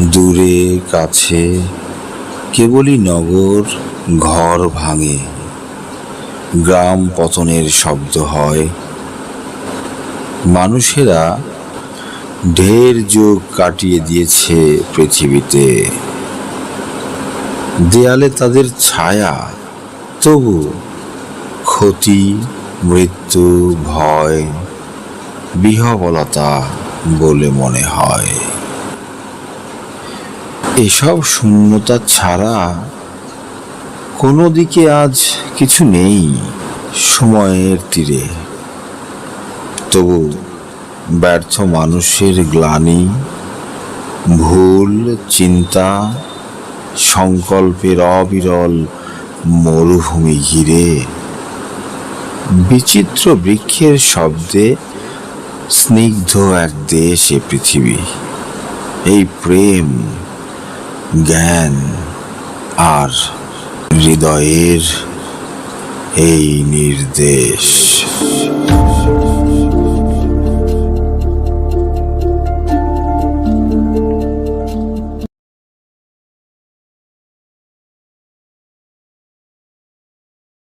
দূরে, কাছে, কেবলই নগর, ঘর ভাঙে। গ্রাম পতনের শব্দ হয়। মানুষেরা ঢের যুগ কাটিয়ে দিয়েছে পৃথিবীতে। দেয়ালে তাদের ছায়া, তবু ক্ষতি, মৃত্যু, ভয়, বিহবলতা বলে মনে হয়। এসব শূন্যতা ছাড়া কোনো দিকে আজ কিছু নেই সময়ের তীরে। তবু ব্যর্থ মানুষের গ্লানি, ভুল, চিন্তা, সংকল্পের অবিরল মরুভূমি ঘিরে বিচিত্র বৃক্ষের শব্দে স্নিগ্ধ এক দেশ এ পৃথিবী। এই প্রেম জ্ঞান আর হৃদয়ের এই নির্দেশ।